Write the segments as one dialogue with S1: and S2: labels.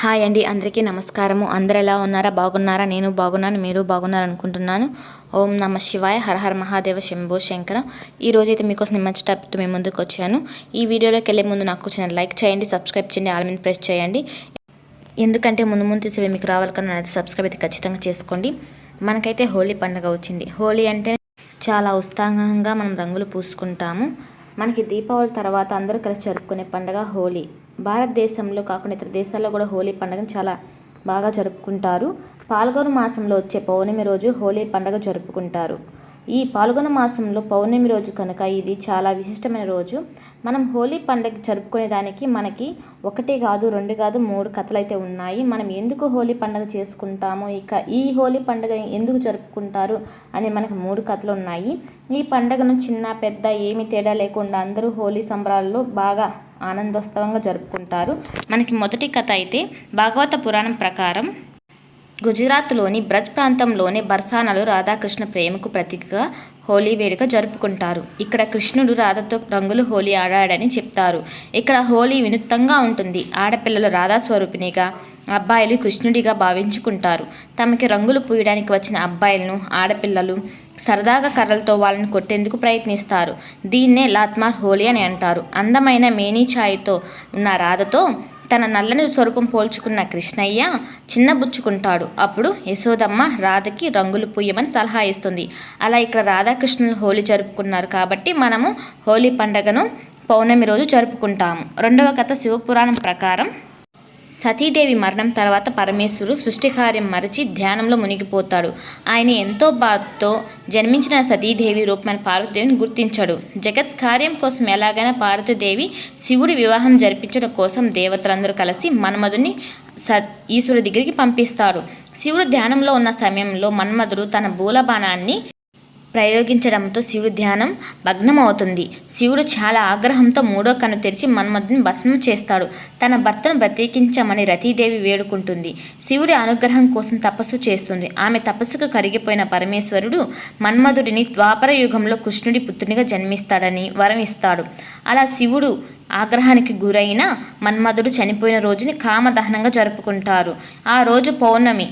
S1: Hi అండి అందరికీ నమస్కారము. అందరు ఎలా ఉన్నారా? బాగున్నారా? నేను బాగున్నాను మీరు బాగున్నారు అనుకుంటున్నాను ఓం నమ శివాయ హర హర మహాదేవ శంభో శంకర. ఈ అయితే మీకోసం మంచి టాపిక్తో మేము ముందుకు వచ్చాను. ఈ వీడియోలోకి వెళ్ళే ముందు నాకు చిన్న లైక్ చేయండి సబ్స్క్రైబ్ చేయండి ఆల్ మీద ప్రెస్ చేయండి. ఎందుకంటే ముందు ముందు తీసి మీకు రావాలి కన్నా అయితే సబ్స్క్రైబ్ అయితే ఖచ్చితంగా చేసుకోండి. మనకైతే హోలీ పండుగ వచ్చింది. హోలీ అంటే చాలా ఉత్సాహంగా మనం రంగులు పూసుకుంటాము. మనకి దీపావళి తర్వాత అందరూ కలిసి జరుపుకునే పండుగ హోలీ. భారతదేశంలో కాకుండా ఇతర దేశాల్లో కూడా హోలీ పండుగను చాలా బాగా జరుపుకుంటారు. పాల్గొన మాసంలో వచ్చే పౌర్ణమి రోజు హోలీ పండుగ జరుపుకుంటారు. ఈ పాల్గొన మాసంలో పౌర్ణమి రోజు కనుక ఇది చాలా విశిష్టమైన రోజు. మనం హోలీ పండుగ జరుపుకునే దానికి మనకి ఒకటి కాదు రెండు కాదు మూడు కథలు అయితే ఉన్నాయి. మనం ఎందుకు హోలీ పండుగ చేసుకుంటాము? ఇక ఈ హోలీ పండుగ ఎందుకు జరుపుకుంటారు? అనే మనకు మూడు కథలు ఉన్నాయి. ఈ పండుగను చిన్న పెద్ద ఏమి తేడా లేకుండా అందరూ హోలీ సంబరాల్లో బాగా ఆనందోత్సవంగా జరుపుకుంటారు. మనకి మొదటి కథ అయితే భాగవత పురాణం ప్రకారం గుజరాత్లోని బ్రజ్ ప్రాంతంలోనే బర్సానలు రాధాకృష్ణ ప్రేమకు ప్రతీకగా హోలీ వేడుక జరుపుకుంటారు. ఇక్కడ కృష్ణుడు రాధతో రంగులు హోలీ ఆడాడని చెప్తారు. ఇక్కడ హోలీ వినూత్నంగా ఉంటుంది. ఆడపిల్లలు రాధాస్వరూపిణిగా అబ్బాయిలు కృష్ణుడిగా భావించుకుంటారు. తమకి రంగులు పూయడానికి వచ్చిన అబ్బాయిలను ఆడపిల్లలు సరదాగా కర్రలతో వాళ్ళని కొట్టేందుకు ప్రయత్నిస్తారు. దీన్నే లాత్మార్ హోలీ అని అంటారు. అందమైన మేనీ ఛాయ్తో ఉన్న రాధతో తన నల్లని స్వరూపం పోల్చుకున్న కృష్ణయ్య చిన్నబుచ్చుకుంటాడు అప్పుడు యశోదమ్మ రాధకి రంగులు పూయమని సలహా ఇస్తుంది. అలా ఇక్కడ రాధాకృష్ణులు హోలీ జరుపుకున్నారు కాబట్టి మనము హోలీ పండుగను పౌర్ణమి రోజు జరుపుకుంటాము. రెండవ కథ శివపురాణం ప్రకారం సతీదేవి మరణం తర్వాత పరమేశ్వరుడు సృష్టి కార్యం మరచి ధ్యానంలో మునిగిపోతాడు. ఆయన ఎంతో బాధతో జన్మించిన సతీదేవి రూపమైన పార్వతీదేవిని గుర్తించాడు. జగత్ కార్యం కోసం ఎలాగైనా పార్వతీదేవి శివుడి వివాహం జరిపించడం కోసం దేవతలందరూ కలిసి మన్మధుని స ఈశ్వరుడి దగ్గరికి పంపిస్తారు. శివుడు ధ్యానంలో ఉన్న సమయంలో మన్మధుడు తన బూలబాణాన్ని ప్రయోగించడంతో శివుడు ధ్యానం భగ్నమవుతుంది. శివుడు చాలా ఆగ్రహంతో మూడో కన్ను తెరిచి మన్మధుని భస్మం చేస్తాడు. తన భర్తను బ్రతికించమని రతీదేవి వేడుకుంటుంది. శివుడి అనుగ్రహం కోసం తపస్సు చేస్తుంది. ఆమె తపస్సుకు కరిగిపోయిన పరమేశ్వరుడు మన్మధుడిని ద్వాపర యుగంలో కృష్ణుడి పుత్రునిగా జన్మిస్తాడని వరం ఇస్తాడు. అలా శివుడు ఆగ్రహానికి గురైన మన్మధుడు చనిపోయిన రోజుని కామదహనంగా జరుపుకుంటారు. ఆ రోజు పౌర్ణమి.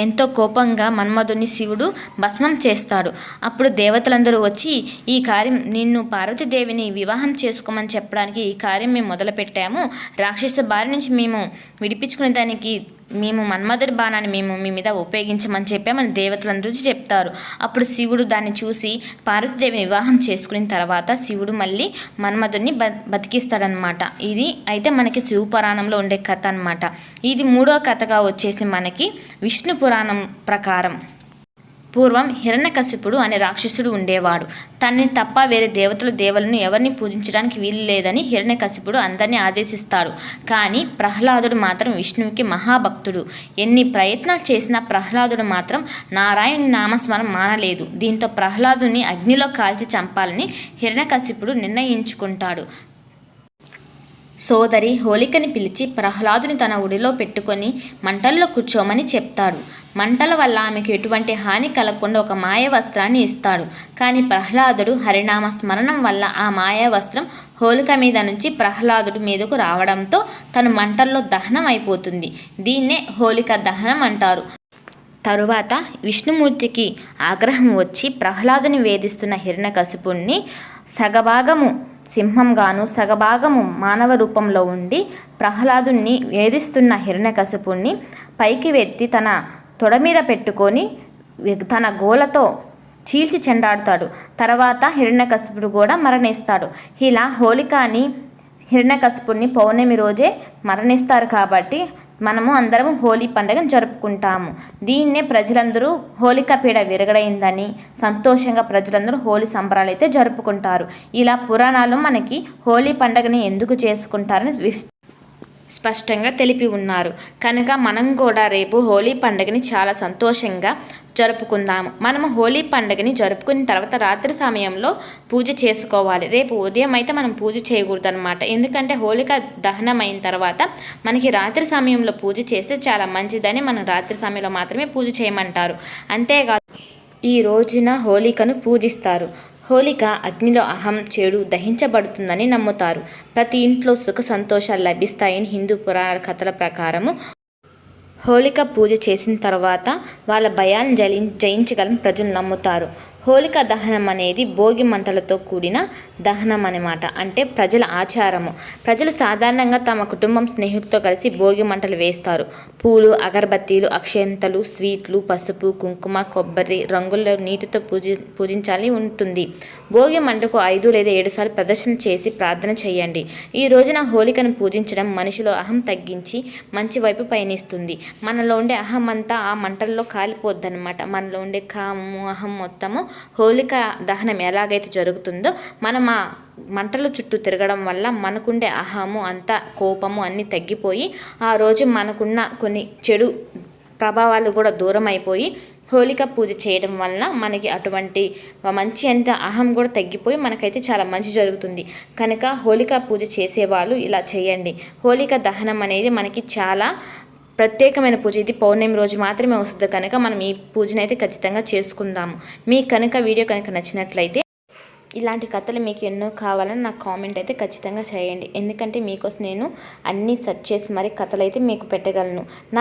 S1: ఎంతో కోపంగా మన్మధుని శివుడు భస్మం చేస్తాడు. అప్పుడు దేవతలందరూ వచ్చి ఈ కార్యం నిన్ను పార్వతీదేవిని వివాహం చేసుకోమని చెప్పడానికి ఈ కార్యం మేము మొదలుపెట్టాము. రాక్షస బారి నుంచి మేము విడిపించుకునే దానికి మేము మన్మధుడి బాణాన్ని మేము మీ మీద ఉపయోగించమని చెప్పామని దేవతలందరూ చెప్తారు. అప్పుడు శివుడు దాన్ని చూసి పార్వతీదేవిని వివాహం చేసుకున్న తర్వాత శివుడు మళ్ళీ మన్మధుడిని బ బతికిస్తాడనమాట ఇది అయితే మనకి శివ పురాణంలో ఉండే కథ అనమాట ఇది మూడో కథగా వచ్చేసి మనకి విష్ణు పురాణం ప్రకారం. పూర్వం హిరణ్యకశిపుడు అనే రాక్షసుడు ఉండేవాడు. తనని తప్ప వేరే దేవతలు దేవులను ఎవరిని పూజించడానికి వీలు లేదని హిరణ్యకశిపుడు అందరినీ ఆదేశిస్తాడు. కానీ ప్రహ్లాదుడు మాత్రం విష్ణువుకి మహాభక్తుడు. ఎన్ని ప్రయత్నాలు చేసినా ప్రహ్లాదుడు మాత్రం నారాయణుని నామస్మరణ మానలేదు. దీంతో ప్రహ్లాదుని అగ్నిలో కాల్చి చంపాలని హిరణ్యకశిపుడు నిర్ణయించుకుంటాడు. సోదరి హోలికని పిలిచి ప్రహ్లాదుని తన ఉడిలో పెట్టుకొని మంటల్లో కూర్చోమని చెప్తాడు. మంటల వల్ల ఆమెకు ఎటువంటి హాని కలగకుండా ఒక మాయ వస్త్రాన్ని ఇస్తాడు. కానీ ప్రహ్లాదుడు హరినామ స్మరణం వల్ల ఆ మాయ వస్త్రం హోలిక మీద నుంచి ప్రహ్లాదుడి మీదకు రావడంతో తను మంటల్లో దహనం అయిపోతుంది. దీన్నే హోలిక దహనం అంటారు. తరువాత విష్ణుమూర్తికి ఆగ్రహం వచ్చి ప్రహ్లాదుని వేధిస్తున్న హిరణ్యకశిపుణ్ణి సగభాగము సింహంగాను సగభాగము మానవ రూపంలో ఉండి ప్రహ్లాదుని వేధిస్తున్న హిరణ్యకశిపుణ్ణి పైకి వెత్తి తన తొడ మీద పెట్టుకొని తన గోలతో చీల్చి చెండాడుతాడు. తర్వాత హిరణ్యకశిపుడు కూడా మరణిస్తాడు. ఇలా హోలికాని హిరణ్యకశిపుణ్ణి పౌర్ణమి రోజే మరణిస్తారు కాబట్టి మనము అందరము హోలీ పండుగను జరుపుకుంటాము. దీన్నే ప్రజలందరూ హోలిక పీడ విరగడైందని సంతోషంగా ప్రజలందరూ హోలీ సంబరాలు అయితే జరుపుకుంటారు. ఇలా పురాణాలు మనకి హోలీ పండుగని ఎందుకు చేసుకుంటారని స్పష్టంగా తెలిపి ఉన్నారు. కనుక మనం కూడా రేపు హోలీ పండుగని చాలా సంతోషంగా జరుపుకుందాము. మనము హోలీ పండుగని జరుపుకున్న తర్వాత రాత్రి సమయంలో పూజ చేసుకోవాలి. రేపు ఉదయం అయితే మనం పూజ చేయకూడదు అనమాట ఎందుకంటే హోలిక దహనం అయిన తర్వాత మనకి రాత్రి సమయంలో పూజ చేస్తే చాలా మంచిదని మనం రాత్రి సమయంలో మాత్రమే పూజ చేయమంటారు. అంతేకాదు ఈ రోజున హోలికను పూజిస్తారు. హోలిక అగ్నిలో అహం చెడు దహించబడుతుందని నమ్ముతారు. ప్రతి ఇంట్లో సుఖ సంతోషాలు లభిస్తాయని హిందూ పురాణ కథల ప్రకారము హోలిక పూజ చేసిన తర్వాత వాళ్ళ భయాలను జలి జయించగలని ప్రజలు నమ్ముతారు. హోలిక దహనం అనేది భోగి మంటలతో కూడిన దహనం అన్నమాట. అంటే ప్రజల ఆచారము. ప్రజలు సాధారణంగా తమ కుటుంబం స్నేహితులతో కలిసి భోగి మంటలు వేస్తారు. పూలు అగరబత్తీలు అక్షంతలు స్వీట్లు పసుపు కుంకుమ కొబ్బరి రంగుల్లో నీటితో పూజి పూజించాలి ఉంటుంది. భోగి మంటకు ఐదు లేదా ఏడు సార్లు ప్రదర్శన చేసి ప్రార్థన చేయండి. ఈ రోజున హోలికను పూజించడం మనిషిలో అహం తగ్గించి మంచి వైపు పయనిస్తుంది. మనలో ఉండే అహం అంతా ఆ మంటల్లో కాలిపోద్దన్నమాట. మనలో ఉండే కాము అహం మొత్తము హోలిక దహనం ఎలాగైతే జరుగుతుందో మనం ఆ మంటల చుట్టూ తిరగడం వల్ల మనకుండే అహము అంతా కోపము అన్నీ తగ్గిపోయి ఆ రోజు మనకున్న కొన్ని చెడు ప్రభావాలు కూడా దూరం అయిపోయి హోలిక పూజ చేయడం వలన మనకి అటువంటి మంచి అంత అహం కూడా తగ్గిపోయి మనకైతే చాలా మంచి జరుగుతుంది. కనుక హోలిక పూజ చేసేవాళ్ళు ఇలా చేయండి. హోలిక దహనం అనేది మనకి చాలా ప్రత్యేకమైన పూజ. ఇది పౌర్ణమి రోజు మాత్రమే వస్తుంది. కనుక మనం ఈ పూజను అయితే ఖచ్చితంగా చేసుకుందాము. మీకు కనుక వీడియో కనుక నచ్చినట్లయితే ఇలాంటి కథలు మీకు ఎన్నో కావాలని నాకు కామెంట్ అయితే ఖచ్చితంగా చేయండి. ఎందుకంటే మీకోసం నేను అన్నీ సెర్చ్ చేసి మరి కథలు అయితే మీకు పెట్టగలను. నా